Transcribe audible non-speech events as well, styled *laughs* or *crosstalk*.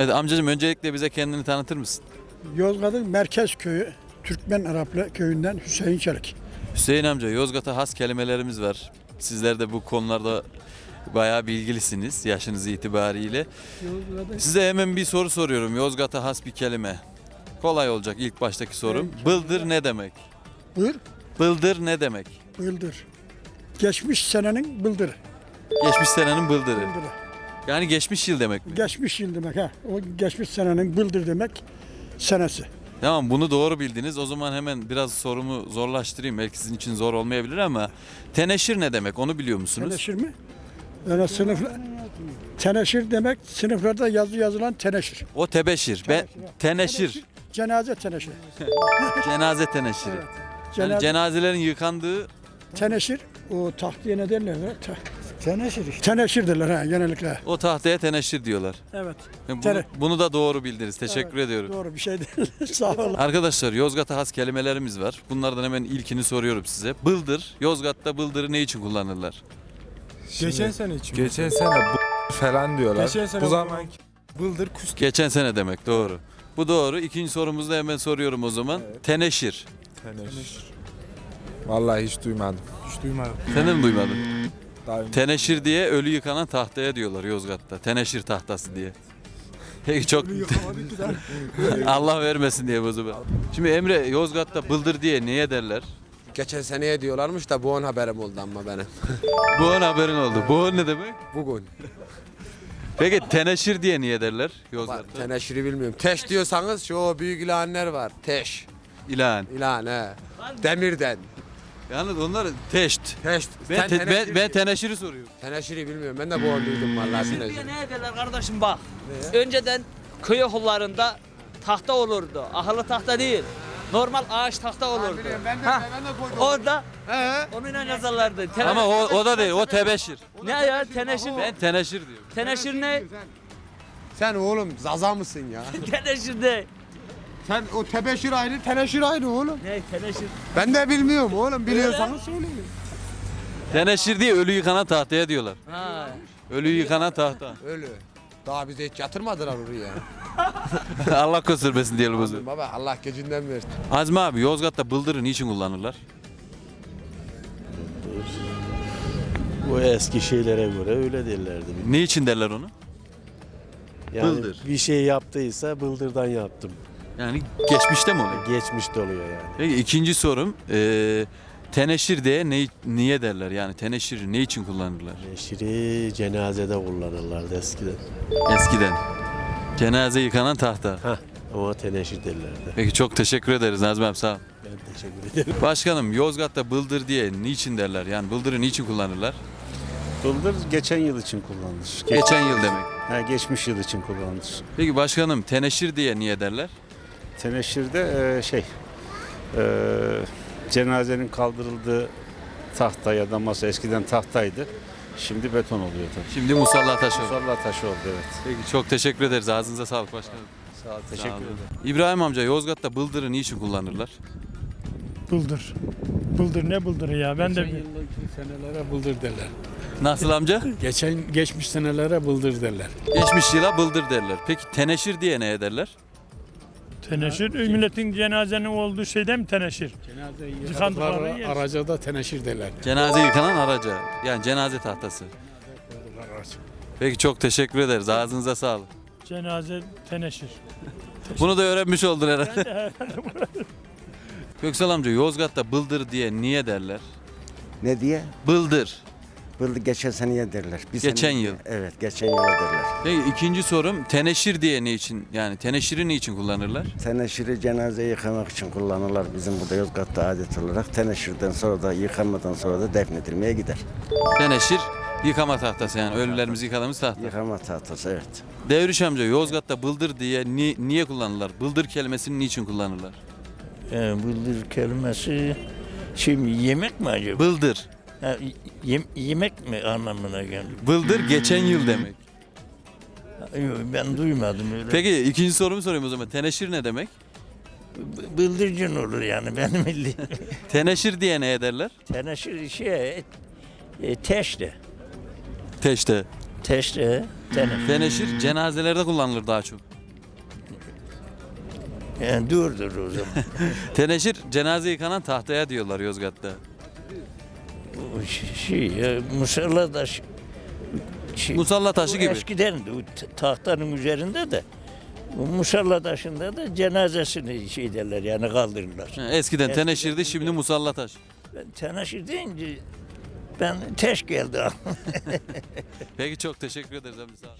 Evet amcacığım öncelikle bize kendini tanıtır mısın? Yozgat'ın merkez köyü Türkmen Araplı köyünden Hüseyin Çelik. Hüseyin amca Yozgat'a has kelimelerimiz var. Sizler de bu konularda bayağı bilgilisiniz yaşınız itibariyle. Size hemen bir soru soruyorum. Yozgat'a has bir kelime. Kolay olacak ilk baştaki sorum. Bıldır ne demek? Buyur, Bıldır ne demek? bıldır. Geçmiş senenin bıldırı. Geçmiş senenin bıldırı. bıldırı. Yani geçmiş yıl demek mi? Geçmiş yıl demek ha. O geçmiş senenin bıldır demek senesi. Tamam bunu doğru bildiniz. O zaman hemen biraz sorumu zorlaştırayım. Belki sizin için zor olmayabilir ama teneşir ne demek onu biliyor musunuz? Teneşir mi? Yani sınıf teneşir demek sınıflarda yazı yazılan teneşir. O tebeşir. Ben teneşir. Cenaze teneşiri. *laughs* Cenaze teneşiri. Evet. Yani Cenaze cenazelerin yıkandığı teneşir o tahtaya ne derler? Te- Teneşir işte. Teneşir derler ha genellikle. o tahtaya teneşir diyorlar. Evet. Bunu, Tene- bunu da doğru bildiniz. Teşekkür ediyorum. Doğru bir şey değil. *laughs* Sağ olun. Arkadaşlar Yozgat'a has kelimelerimiz var. Bunlardan hemen ilkini soruyorum size. Bıldır. Yozgat'ta bıldırı ne için kullanırlar? Geçen sene için. Geçen sene bu falan diyorlar. Geçen sene bu zaman Bıldır küstü. Geçen sene demek doğru. Bu doğru. İkinci sorumuzu da hemen soruyorum o zaman. Teneşir. teneşir. Vallahi hiç duymadım. Hiç duymadım. Sen de mi duymadın? Daha önce- Teneşir diye ölü yıkanan tahtaya diyorlar Yozgat'ta. Teneşir tahtası diye. *laughs* Peki çok *laughs* Allah vermesin diye bu zaman. Şimdi Emre Yozgat'ta bıldır diye niye derler? Geçen seneye diyorlarmış da bu an haberim oldu ama benim. *laughs* Bu an haberin oldu. Bu an ne demek? Bugün. Peki teneşir diye niye derler Bak, Yozgat'ta? teneşiri bilmiyorum. Teş diyorsanız şu büyük ilanlar var. Teş. İlan. İlan he. Demirden. Yalnız onlar teşt. Teş. Ben, te- teneşiri, ben, ben teneşiri soruyorum. teneşiri bilmiyorum. Ben de bu an duydum vallahi teneşiri. ne ederler kardeşim bak. Önceden köy okullarında tahta olurdu. Ahılı tahta değil. Normal ağaç tahta olurdu. Ha, Orada onunla yazarlardı. Tene- Ama o, o da değil, o tebeşir. ne ya teneşir Ben teneşir diyorum. Teneşir ne? Sen oğlum zaza mısın ya? *laughs* Teneşir ne? Sen o tebeşir ayrı, teneşir ayrı oğlum. Ne teneşir? Ben de bilmiyorum oğlum. Biliyorsanız söyleyin. Teneşir diye ölü yıkanan tahtaya diyorlar. Ha. Ölü yıkanan tahta. Öyle. Daha bize hiç yatırmadılar oraya. *laughs* Allah göstermesin diyelim o zaman. Baba Allah gecinden versin. Azmi abi Yozgat'ta bıldırı niçin kullanırlar? Bu eski şeylere göre öyle derlerdi. Ne için derler onu? Yani Bıldır. bir şey yaptıysa bıldırdan yaptım. Yani geçmişte mi oluyor? Geçmişte oluyor yani. Peki ikinci sorum. eee teneşir diye ne, niye derler? Yani teneşiri ne için kullanırlar? Neşiri cenazede kullanırlardı eskiden. Eskiden. Cenaze yıkanan tahta. Hah ama teneşir derlerdi. Peki çok teşekkür ederiz Nazmi abi sağ ol. Ben teşekkür ederim. Başkanım Yozgat'ta bıldır diye niçin derler? Yani bıldırı niçin kullanırlar? Bıldır geçen yıl için kullanılır. Geç- Geçen yıl demek. Ha, geçmiş yıl için kullanılır. Peki başkanım teneşir diye niye derler? Teneşirde e, şey e, cenazenin kaldırıldığı tahta ya da masa eskiden tahtaydı. Şimdi beton oluyor tabii. Şimdi musalla taşı. Musalla taşı oldu evet. Peki çok teşekkür ederiz. Ağzınıza sağlık başkanım. Sağ ol, Sağ teşekkür olun. ederim. İbrahim amca Yozgat'ta bıldırı niçin kullanırlar? Bıldır. Bıldır ne bıldırı ya? Ben de senelere bıldır derler. Nasıl amca? Geçen geçmiş senelere bıldır derler. Geçmiş yıla bıldır derler. Peki teneşir diye ne ederler? Teneşir milletin cenazenin olduğu şeyde mi teneşir? Cenaze yıkadıkları araca da teneşir derler. Cenaze yıkanan araca. Yani cenaze tahtası. Peki çok teşekkür ederiz. Ağzınıza sağlık. Cenaze teneşir. Bunu da öğrenmiş oldun herhalde. Köksal amca Yozgat'ta bıldır diye niye derler? Ne diye? Bıldır. Bıldır geçen seneye derler. Bir Geçen sene- yıl. Evet geçen yıla derler. Peki ikinci sorum teneşir diye ne için yani teneşiri ne için kullanırlar? Teneşiri cenaze yıkamak için kullanırlar bizim burada Yozgat'ta adet olarak. Teneşirden sonra da yıkanmadan sonra da defnedilmeye gider. Teneşir yıkama tahtası yani ölülerimizi yıkadığımız tahta. Yıkama tahtası evet. Devriş amca Yozgat'ta bıldır diye ni- niye kullanırlar? Bıldır kelimesini niçin kullanırlar? Yani bıldır kelimesi şimdi yemek mi acaba? Bıldır. Ha, yem- yemek mi anlamına geldi? Bıldır geçen yıl demek. Yok, ben duymadım öyle. Peki ikinci sorumu sorayım o zaman. Teneşir ne demek? B- Bıldırcın olur yani *laughs* benim bildiğim. Teneşir diye ne ederler? Teneşir şey, e, teşte. Teşte. Teşte. Teneşir. Teneşir cenazelerde kullanılır daha çok. Yani durdur o zaman. *laughs* Teneşir cenaze yıkanan tahtaya diyorlar Yozgat'ta. Şey, ya, musalla da ş- şey, Musalla taşı gibi. Eskiden de o t- tahtanın üzerinde de musalla taşında da cenazesini şey derler yani kaldırırlar. Ha, Eskiden teneşirdi şimdi musalla taş. Ben teneşir deyince ben teş geldi. *laughs* Peki çok teşekkür ederiz abi sağ olun.